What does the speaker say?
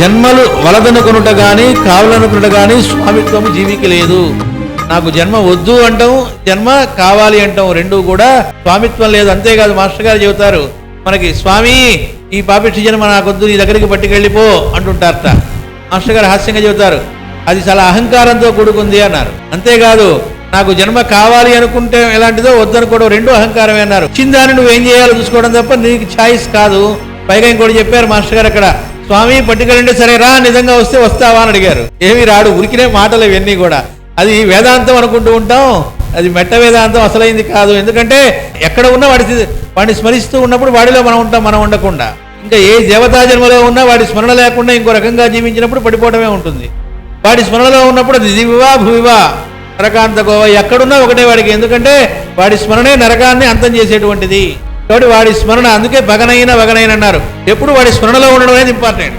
జన్మలు వలదనుకునుట కానీ కావాలనుకునుట కానీ స్వామిత్వము జీవికి లేదు. నాకు జన్మ వద్దు అంటాం జన్మ కావాలి అంటాం రెండు కూడా స్వామిత్వం లేదు. అంతేకాదు మాస్టర్ గారు చెబుతారు మనకి స్వామి ఈ పాపిష్టి జన్మ నాకొద్దు నీ దగ్గరికి పట్టుకెళ్ళిపో అంటుంటారట. మాస్టర్ గారు హాస్యంగా చెబుతారు అది చాలా అహంకారంతో కూడుకుంది అన్నారు. అంతేకాదు నాకు జన్మ కావాలి అనుకుంటే ఎలాంటిదో వద్దనుకోవడం రెండు అహంకారమే అన్నారు. చిందాన్ని నువ్వు ఏం చేయాలో చూసుకోవడం తప్ప నీకు ఛాయిస్ కాదు. పైగా ఇంకోటి చెప్పారు మాస్టర్ గారు అక్కడ స్వామి పట్టుకెళ్ళండి సరే రా నిజంగా వస్తే వస్తావా అని అడిగారు. ఏమి రాడు ఉరికినే మాటలు ఇవన్నీ కూడా. అది వేదాంతం అనుకుంటూ ఉంటాం. అది మెట్ట వేదాంతం అసలైంది కాదు. ఎందుకంటే ఎక్కడ ఉన్నా వాడి వాడిని స్మరిస్తూ ఉన్నప్పుడు వాడిలో మనం ఉంటాం మనం ఉండకుండా. ఇంకా ఏ దేవతా జన్మలో ఉన్నా వాడి స్మరణ లేకుండా ఇంకో రకంగా జీవించినప్పుడు పడిపోవడమే ఉంటుంది. వాడి స్మరణలో ఉన్నప్పుడు అది దివివా భువివా. నరకాంత గోవ ఎక్కడున్నా ఒకటే వాడికి. ఎందుకంటే వాడి స్మరణే నరకాన్ని అంతం చేసేటువంటిది. కాబట్టి వాడి స్మరణ అందుకే భగనైన భగనైన అన్నారు ఎప్పుడు వాడి స్మరణలో ఉండడం అనేది ఇంపార్టెంట్